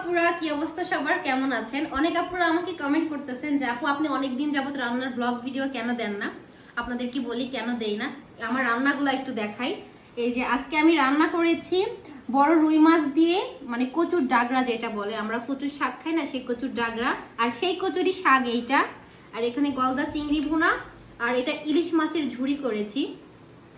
আপুরা, কি অবস্থা সবার? কেমন আছেন? অনেক আপুরা আমাকে কমেন্ট করতেছেন যে, আপু, আপনি অনেক দিন যাবত রান্নার ব্লগ ভিডিও কেন দেন না? আপনাদের কি বলি, কেন দেই না? আমার রান্নাগুলো একটু দেখাই। এই যে, আজকে আমি রান্না করেছি বড় রুই মাছ দিয়ে মানে কচুর ডাগরা যেটা বলে। আমরা কচুর শাক খাই না, সেই কচুর ডাগরা আর সেই কচুরি শাক এইটা। আর এখানে গলদা চিংড়ি ভুনা, আর এটা ইলিশ মাছের ঝুড়ি করেছি।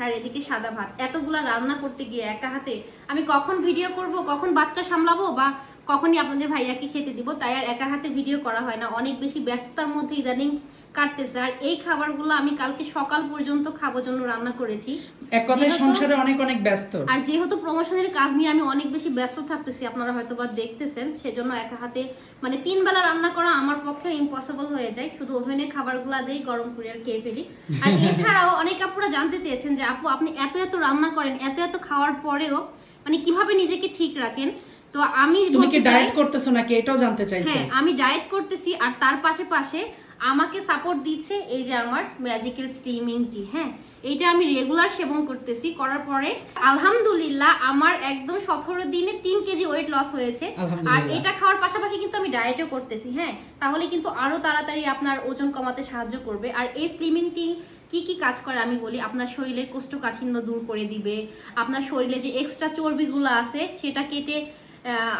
আর এদিকে সাদা ভাত। এতগুলা রান্না করতে গিয়ে একা হাতে আমি কখন ভিডিও করব, কখন বাচ্চা সামলাবো বা কখনই আপনাদের ভাইয়াকে খেতে দিব তাই আর একা হাতে ভিডিও করা হয় না। অনেক বেশি ব্যস্ততার মধ্যে ইদানিং কাটতেছে। আর এই খাবারগুলো আমি কালকে সকাল পর্যন্ত খাবার জন্য রান্না করেছি। এক কথায় সংসারে অনেক অনেক ব্যস্ত। আর যেহেতু প্রমোশনের কাজ নিয়ে আমি অনেক বেশি ব্যস্ত থাকতেছি আপনারা হয়তো বা দেখতেছেন সেজন্য একা হাতে মানে তিন বেলা রান্না করা আমার পক্ষে ইম্পসিবল হয়ে যায়। শুধু ওভেনে খাবারগুলো দেই গরম করে আর খেয়ে ফেলি। আর এছাড়াও অনেক আপুরা জানতে চেয়েছেন যে আপু আপনি এত এত রান্না করেন এত এত খাওয়ার পরেও মানে কীভাবে নিজেকে ঠিক রাখেন? তো আমি তুমি কি ডায়েট করতেছো নাকি? এটাও জানতে চাইছে। হ্যাঁ আমি ডায়েট করতেছি আর তার পাশে পাশে আমাকে সাপোর্ট দিচ্ছে এই যে আমার ম্যাজিক্যাল স্টিমিং টি হ্যাঁ? এইটা আমি রেগুলার সেবন করতেছি করার পরে আলহামদুলিল্লাহ আমার একদম সতেরো দিনে তিন কেজি ওয়েট লস হয়েছে। আর এটা খাওয়ার পাশাপাশি কিন্তু আমি ডায়েটও করতেছি হ্যাঁ? তাহলে কিন্তু আরও তাড়াতাড়ি আপনার ওজন কমাতে সাহায্য করবে। আর এই স্লিমিং টি কি কি কাজ করে আমি বলি আপনার শরীরের কোষ্ঠকাঠিন্য দূর করে দিবে আপনার শরীরে যে এক্সট্রা চর্বিগুলো আছে সেটা কেটে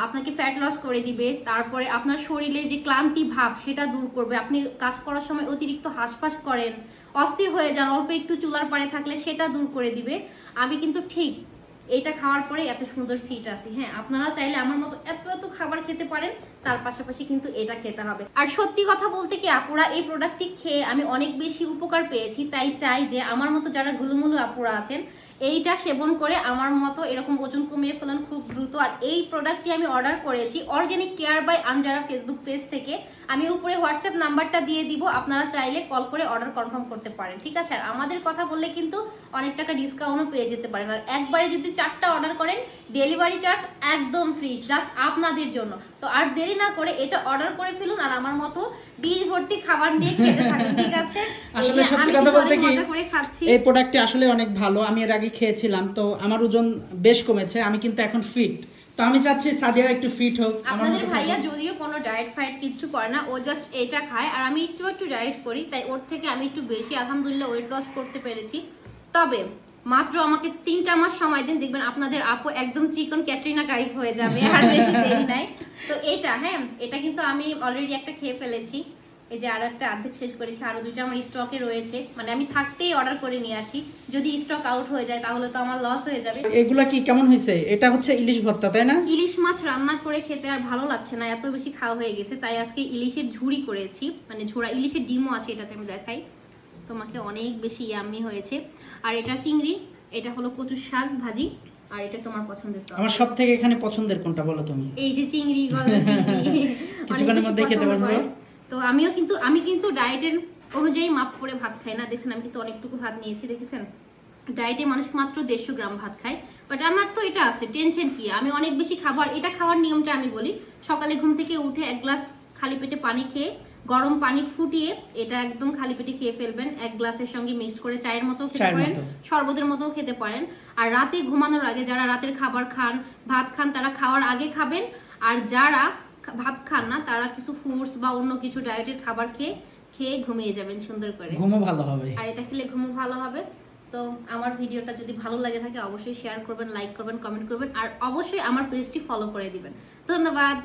আপনাকে ফ্যাট লস করে দিবে, তারপরে আপনার শরীরে যে ক্লান্তি ভাব, সেটা দূর করবে। আপনি কাজ করার সময় অতিরিক্ত হাঁসফাঁস করেন, অস্থির হয়ে যান, অল্প একটু চুলার পাড়ে থাকলে সেটা দূর করে দিবে। আমি কিন্তু ঠিক এটা খাওয়ার পরে এত সুন্দর ফিট আছি। হ্যাঁ আপনারা চাইলে আমার মতো এত এত খাবার খেতে পারেন, তার পাশাপাশি কিন্তু এটা খেতে হবে। আর সত্যি কথা বলতে কি, আপুরা, এই প্রোডাক্টটি খেয়ে আমি অনেক বেশি উপকার পেয়েছি। তাই চাই যে আমার মতো যারা গুলুমুলু আপুরা আছেন এইটা সেবন করে আমার মতো এরকম ওজন কমিয়ে ফেলেন খুব দ্রুত। আর এই প্রোডাক্টটি আমি অর্ডার করেছি organic care by Anjara Facebook page থেকে। আমি উপরে হোয়াটসঅ্যাপ নাম্বারটা দিয়ে দিব আপনারা চাইলে কল করে অর্ডার কনফার্ম করতে পারেন ঠিক আছে? আর আমাদের কথা বললে কিন্তু অনেক টাকা ডিসকাউন্টও পেয়ে যেতে পারেন। আর একবারে যদি চারটা অর্ডার করেন ডেলিভারি চার্জ একদম ফ্রি জাস্ট আপনাদের জন্য। তো আর দেরি না করে এটা অর্ডার করে ফেলুন আর আমার মতো ডিশ ভর্তি খাবার নিয়ে খেতে থাকুন ঠিক আছে? আসলে সত্যি কথা বলতে কি এই প্রোডাক্টটি আসলে অনেক ভালো। আমি এর আগে খেয়েছিলাম তো আমার ওজন বেশ কমেছে আমি কিন্তু এখন ফিট তো আমি চাচ্ছি সাদিয়া একটু ফিট হোক আপনাদের ভাইয়া যদিও কোনো ডায়েট ফাইট কিচ্ছু করে না ও জাস্ট এটা খায় আর আমি একটু একটু ডায়েট করি তাই ওর থেকে আমি একটু বেশি আলহামদুলিল্লাহ ওয়েট লস করতে পেরেছি। তবে মাত্র আমাকে তিনটা মাস সময় দিন দেখবেন আপনাদের আপু একদম চিকন ক্যাটরিনা কাইফ হয়ে যাবে আর বেশি দেরি নাই। তো এটা হ্যাঁ এটা কিন্তু আমি অলরেডি একটা খেয়ে ফেলেছি। এই যে আরও একটা অর্ধেক শেষ করেছি আরও দুটো আমার স্টকে রয়েছে। মানে আমি থাকতেই অর্ডার করে নিয়ে আসি। যদি স্টক আউট হয়ে যায় তাহলে তো আমার লস হয়ে যাবে। এগুলা কি কেমন হয়েছে? এটা হচ্ছে ইলিশ ভর্তা তাই না? ইলিশ মাছ রান্না করে খেতে আর ভালো লাগছে না এত বেশি খাওয়া হয়ে গেছে। তাই আজকে ইলিশের ঝুড়ি করেছি। মানে ঝোড়া ইলিশের ডিমও আছে এটাতে আমি দেখাই। তোমাকে অনেক বেশি ইয়াম্মি হয়েছে। আর এটা চিংড়ি এটা হলো কচুর শাক ভাজি আর এটা তোমার পছন্দের। আমার সব থেকে এখানে পছন্দের কোনটা বলো তুমি? এই যে চিংড়ি গলদা চিংড়ি। কিছুক্ষণের বেশি মধ্যেই খেতে পারব। তো আমিও কিন্তু আমি কিন্তু ডায়েটের অনুযায়ী মাপ করে ভাত খাই না। দেখছেন আমি কিন্তু অনেকটুকু ভাত নিয়েছি দেখেছেন? ডায়েটে মানুষ মাত্র দেড়শো গ্রাম ভাত খায়। বাট আমার তো এটা আছে টেনশন কি? আমি অনেক বেশি খাবার এটা খাওয়ার নিয়মটা আমি বলি সকালে ঘুম থেকে উঠে এক গ্লাস খালি পেটে পানি খেয়ে গরম পানি ফুটিয়ে এটা একদম খালি পেটে খেয়ে ফেলবেন। এক গ্লাসের সঙ্গে মিক্সড করে চায়ের মতো খেতে পারেন শরবতের মতো খেতে পারেন। আর রাতে ঘুমানোর আগে যারা রাতের খাবার খান ভাত খান তারা খাওয়ার আগে খাবেন। আর যারা ভাত খান না তারা কিছু ফ্রুটস বা অন্য কিছু ডায়েটের খাবার খেয়ে খেয়ে ঘুমিয়ে যাবেন সুন্দর করে। ঘুমও ভালো হবে। আর এটা খেলে ঘুমও ভালো হবে। তো আমার ভিডিওটা যদি ভালো লাগে থাকে অবশ্যই শেয়ার করবেন লাইক করবেন কমেন্ট করবেন আর অবশ্যই আমার পেজটি ফলো করে দিবেন। ধন্যবাদ।